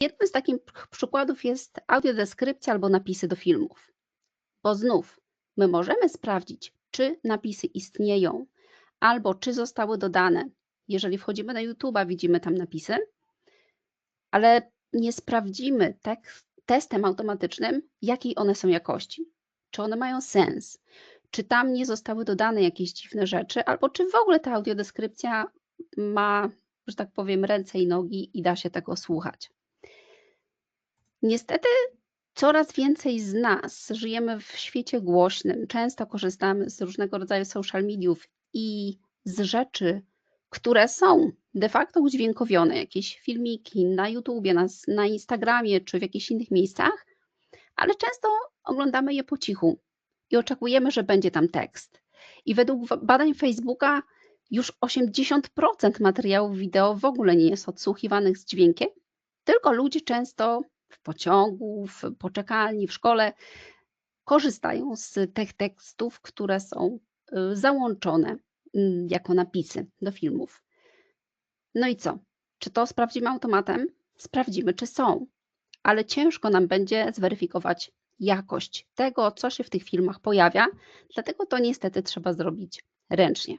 Jednym z takich przykładów jest audiodeskrypcja albo napisy do filmów. Bo znów my możemy sprawdzić, czy napisy istnieją albo czy zostały dodane. Jeżeli wchodzimy na YouTube'a, widzimy tam napisy, ale nie sprawdzimy tekst, testem automatycznym, jakiej one są jakości. Czy one mają sens? Czy tam nie zostały dodane jakieś dziwne rzeczy, albo czy w ogóle ta audiodeskrypcja ma, że tak powiem, ręce i nogi i da się tego słuchać. Niestety coraz więcej z nas żyjemy w świecie głośnym. Często korzystamy z różnego rodzaju social mediów i z rzeczy, które są de facto udźwiękowione, jakieś filmiki na YouTubie, na, na Instagramie czy w jakichś innych miejscach, ale często oglądamy je po cichu i oczekujemy, że będzie tam tekst. I według badań Facebooka już 80% materiałów wideo w ogóle nie jest odsłuchiwanych z dźwiękiem, tylko ludzie często w pociągu, w poczekalni, w szkole korzystają z tych tekstów, które są y, załączone mm, jako napisy do filmów. No i co? Czy to sprawdzimy automatem? Sprawdzimy, czy są, ale ciężko nam będzie zweryfikować jakość tego, co się w tych filmach pojawia, dlatego to niestety trzeba zrobić ręcznie.